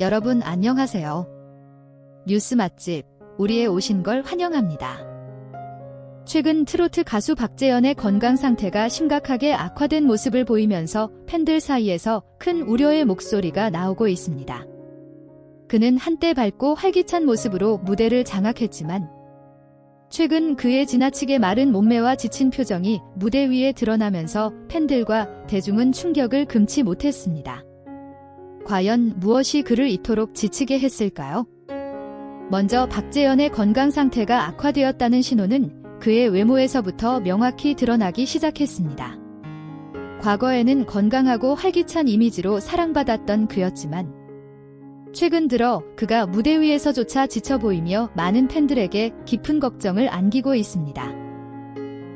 여러분 안녕하세요. 뉴스 맛집, 우리에 오신 걸 환영합니다. 최근 트로트 가수 박재현의 건강 상태가 심각하게 악화된 모습을 보이면서 팬들 사이에서 큰 우려의 목소리가 나오고 있습니다. 그는 한때 밝고 활기찬 모습으로 무대를 장악했지만 최근 그의 지나치게 마른 몸매와 지친 표정이 무대 위에 드러나면서 팬들과 대중은 충격을 금치 못했습니다. 과연 무엇이 그를 이토록 지치게 했을까요? 먼저 박재현의 건강 상태가 악화되었다는 신호는 그의 외모에서부터 명확히 드러나기 시작했습니다. 과거에는 건강하고 활기찬 이미지로 사랑받았던 그였지만 최근 들어 그가 무대 위에서조차 지쳐 보이며 많은 팬들에게 깊은 걱정을 안기고 있습니다.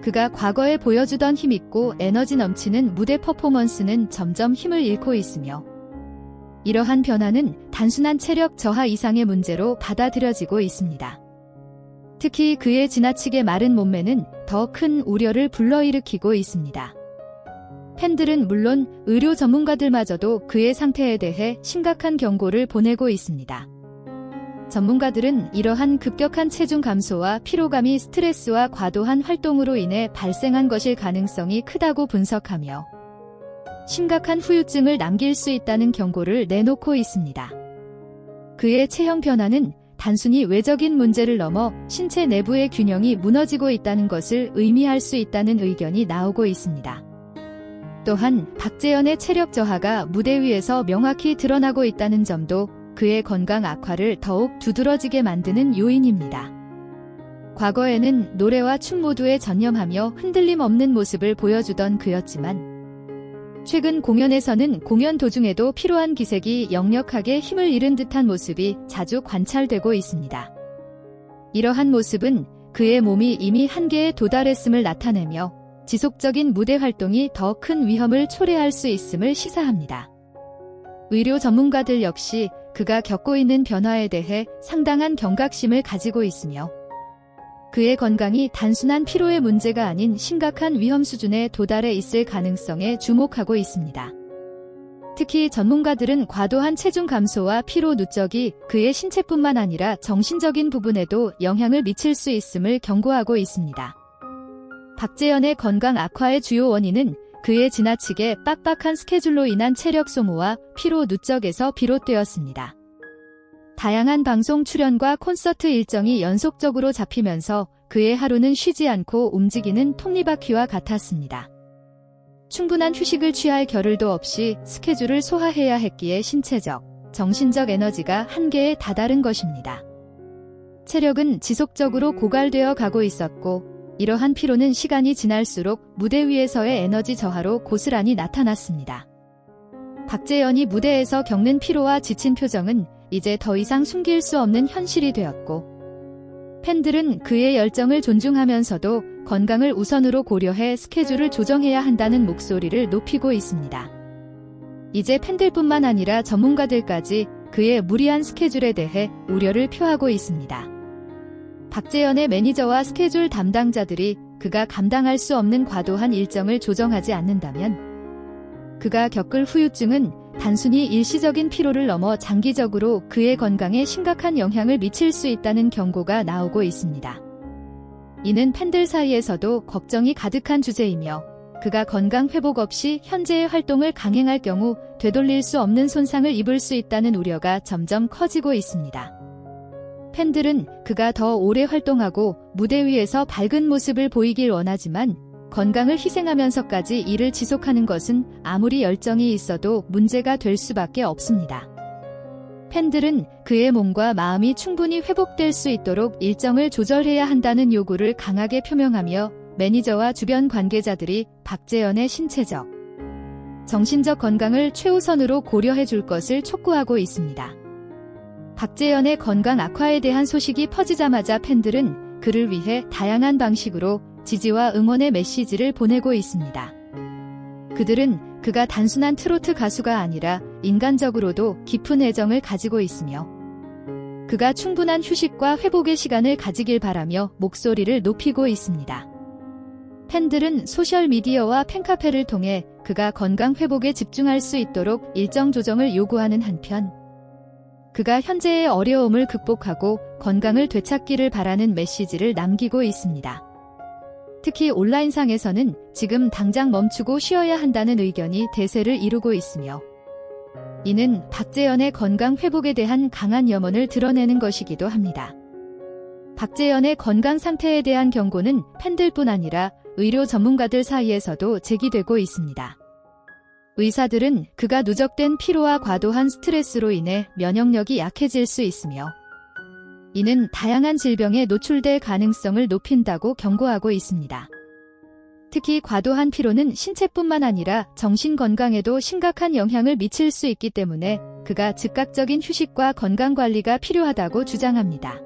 그가 과거에 보여주던 힘있고 에너지 넘치는 무대 퍼포먼스는 점점 힘을 잃고 있으며 이러한 변화는 단순한 체력 저하 이상의 문제로 받아들여지고 있습니다. 특히 그의 지나치게 마른 몸매는 더 큰 우려를 불러일으키고 있습니다. 팬들은 물론 의료 전문가들마저도 그의 상태에 대해 심각한 경고를 보내고 있습니다. 전문가들은 이러한 급격한 체중 감소와 피로감이 스트레스와 과도한 활동으로 인해 발생한 것일 가능성이 크다고 분석하며 심각한 후유증을 남길 수 있다는 경고를 내놓고 있습니다. 그의 체형 변화는 단순히 외적인 문제를 넘어 신체 내부의 균형이 무너지고 있다는 것을 의미할 수 있다는 의견이 나오고 있습니다. 또한 박재현의 체력 저하가 무대 위에서 명확히 드러나고 있다는 점도 그의 건강 악화를 더욱 두드러지게 만드는 요인입니다. 과거에는 노래와 춤 모두에 전념하며 흔들림 없는 모습을 보여주던 그였지만 최근 공연에서는 공연 도중에도 피로한 기색이 역력하게 힘을 잃은 듯한 모습이 자주 관찰되고 있습니다. 이러한 모습은 그의 몸이 이미 한계에 도달했음을 나타내며 지속적인 무대 활동이 더 큰 위험을 초래할 수 있음을 시사합니다. 의료 전문가들 역시 그가 겪고 있는 변화에 대해 상당한 경각심을 가지고 있으며 그의 건강이 단순한 피로의 문제가 아닌 심각한 위험 수준에 도달해 있을 가능성에 주목하고 있습니다. 특히 전문가들은 과도한 체중 감소와 피로 누적이 그의 신체뿐만 아니라 정신적인 부분에도 영향을 미칠 수 있음을 경고하고 있습니다. 박재현의 건강 악화의 주요 원인은 그의 지나치게 빡빡한 스케줄로 인한 체력 소모와 피로 누적에서 비롯되었습니다. 다양한 방송 출연과 콘서트 일정이 연속적으로 잡히면서 그의 하루는 쉬지 않고 움직이는 톱니바퀴와 같았습니다. 충분한 휴식을 취할 겨를도 없이 스케줄을 소화해야 했기에 신체적, 정신적 에너지가 한계에 다다른 것입니다. 체력은 지속적으로 고갈되어 가고 있었고 이러한 피로는 시간이 지날수록 무대 위에서의 에너지 저하로 고스란히 나타났습니다. 박재현이 무대에서 겪는 피로와 지친 표정은 이제 더 이상 숨길 수 없는 현실이 되었고 팬들은 그의 열정을 존중하면서도 건강을 우선으로 고려해 스케줄을 조정해야 한다는 목소리를 높이고 있습니다. 이제 팬들뿐만 아니라 전문가들까지 그의 무리한 스케줄에 대해 우려를 표하고 있습니다. 박재현의 매니저와 스케줄 담당자들이 그가 감당할 수 없는 과도한 일정을 조정하지 않는다면 그가 겪을 후유증은 단순히 일시적인 피로를 넘어 장기적으로 그의 건강에 심각한 영향을 미칠 수 있다는 경고가 나오고 있습니다. 이는 팬들 사이에서도 걱정이 가득한 주제이며 그가 건강 회복 없이 현재의 활동을 강행할 경우 되돌릴 수 없는 손상을 입을 수 있다는 우려가 점점 커지고 있습니다. 팬들은 그가 더 오래 활동하고 무대 위에서 밝은 모습을 보이길 원하지만 건강을 희생하면서까지 일을 지속하는 것은 아무리 열정이 있어도 문제가 될 수밖에 없습니다. 팬들은 그의 몸과 마음이 충분히 회복될 수 있도록 일정을 조절해야 한다는 요구를 강하게 표명하며 매니저와 주변 관계자들이 박재현의 신체적, 정신적 건강을 최우선으로 고려해 줄 것을 촉구하고 있습니다. 박재현의 건강 악화에 대한 소식이 퍼지자마자 팬들은 그를 위해 다양한 방식으로 지지와 응원의 메시지를 보내고 있습니다. 그들은 그가 단순한 트로트 가수가 아니라 인간적으로도 깊은 애정을 가지고 있으며 그가 충분한 휴식과 회복의 시간을 가지길 바라며 목소리를 높이고 있습니다. 팬들은 소셜미디어와 팬카페를 통해 그가 건강 회복에 집중할 수 있도록 일정 조정을 요구하는 한편 그가 현재의 어려움을 극복하고 건강을 되찾기를 바라는 메시지를 남기고 있습니다. 특히 온라인상에서는 지금 당장 멈추고 쉬어야 한다는 의견이 대세를 이루고 있으며 이는 박재현의 건강 회복에 대한 강한 염원을 드러내는 것이기도 합니다. 박재현의 건강 상태에 대한 경고는 팬들뿐 아니라 의료 전문가들 사이에서도 제기되고 있습니다. 의사들은 그가 누적된 피로와 과도한 스트레스로 인해 면역력이 약해질 수 있으며 이는 다양한 질병에 노출될 가능성을 높인다고 경고하고 있습니다. 특히 과도한 피로는 신체뿐만 아니라 정신 건강에도 심각한 영향을 미칠 수 있기 때문에 그가 즉각적인 휴식과 건강 관리가 필요하다고 주장합니다.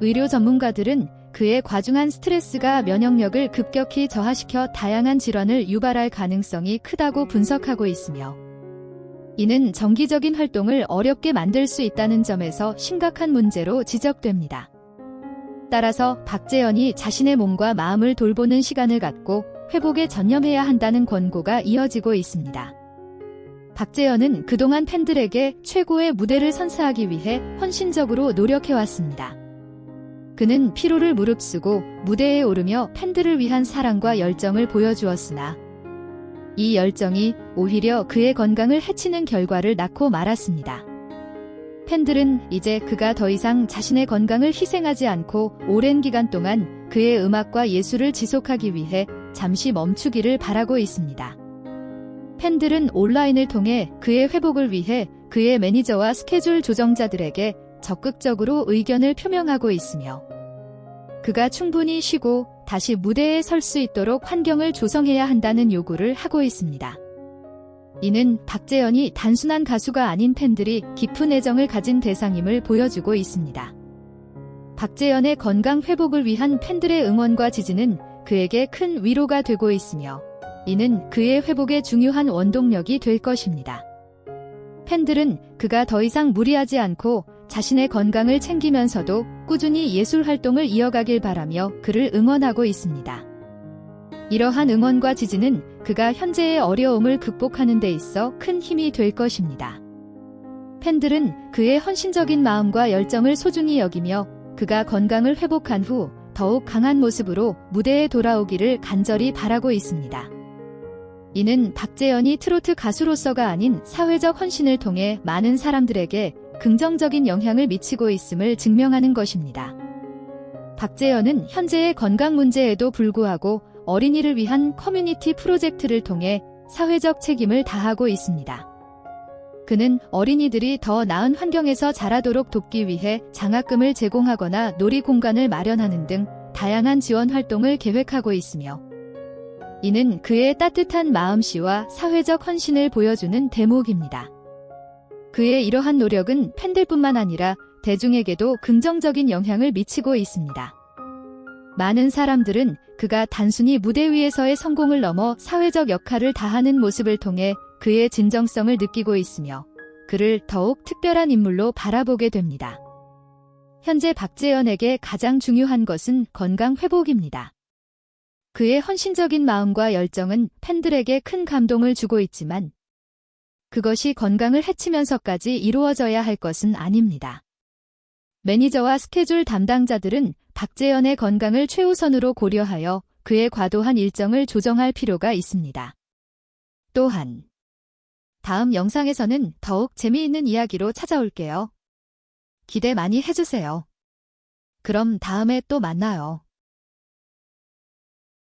의료 전문가들은 그의 과중한 스트레스가 면역력을 급격히 저하시켜 다양한 질환을 유발할 가능성이 크다고 분석하고 있으며 이는 정기적인 활동을 어렵게 만들 수 있다는 점에서 심각한 문제로 지적됩니다. 따라서 박재현이 자신의 몸과 마음을 돌보는 시간을 갖고 회복에 전념해야 한다는 권고가 이어지고 있습니다. 박재현은 그동안 팬들에게 최고의 무대를 선사하기 위해 헌신적으로 노력해왔습니다. 그는 피로를 무릅쓰고 무대에 오르며 팬들을 위한 사랑과 열정을 보여주었으나 이 열정이 오히려 그의 건강을 해치는 결과를 낳고 말았습니다. 팬들은 이제 그가 더 이상 자신의 건강을 희생하지 않고 오랜 기간 동안 그의 음악과 예술을 지속하기 위해 잠시 멈추기를 바라고 있습니다. 팬들은 온라인을 통해 그의 회복을 위해 그의 매니저와 스케줄 조정자들에게 적극적으로 의견을 표명하고 있으며 그가 충분히 쉬고 다시 무대에 설 수 있도록 환경을 조성해야 한다는 요구를 하고 있습니다. 이는 박재현이 단순한 가수가 아닌 팬들이 깊은 애정을 가진 대상임을 보여주고 있습니다. 박재현의 건강 회복을 위한 팬들의 응원과 지지는 그에게 큰 위로가 되고 있으며 이는 그의 회복에 중요한 원동력이 될 것입니다. 팬들은 그가 더 이상 무리하지 않고 자신의 건강을 챙기면서도 꾸준히 예술 활동을 이어가길 바라며 그를 응원하고 있습니다. 이러한 응원과 지지는 그가 현재의 어려움을 극복하는 데 있어 큰 힘이 될 것입니다. 팬들은 그의 헌신적인 마음과 열정을 소중히 여기며 그가 건강을 회복한 후 더욱 강한 모습으로 무대에 돌아오기를 간절히 바라고 있습니다. 이는 박재현이 트로트 가수로서가 아닌 사회적 헌신을 통해 많은 사람들에게 긍정적인 영향을 미치고 있음을 증명하는 것입니다. 박재현은 현재의 건강 문제에도 불구하고 어린이를 위한 커뮤니티 프로젝트를 통해 사회적 책임을 다하고 있습니다. 그는 어린이들이 더 나은 환경에서 자라도록 돕기 위해 장학금을 제공하거나 놀이 공간을 마련하는 등 다양한 지원 활동을 계획하고 있으며 이는 그의 따뜻한 마음씨와 사회적 헌신을 보여주는 대목입니다. 그의 이러한 노력은 팬들뿐만 아니라 대중에게도 긍정적인 영향을 미치고 있습니다. 많은 사람들은 그가 단순히 무대 위에서의 성공을 넘어 사회적 역할을 다하는 모습을 통해 그의 진정성을 느끼고 있으며 그를 더욱 특별한 인물로 바라보게 됩니다. 현재 박재현에게 가장 중요한 것은 건강 회복입니다. 그의 헌신적인 마음과 열정은 팬들에게 큰 감동을 주고 있지만 그것이 건강을 해치면서까지 이루어져야 할 것은 아닙니다. 매니저와 스케줄 담당자들은 박재현의 건강을 최우선으로 고려하여 그의 과도한 일정을 조정할 필요가 있습니다. 또한 다음 영상에서는 더욱 재미있는 이야기로 찾아올게요. 기대 많이 해주세요. 그럼 다음에 또 만나요.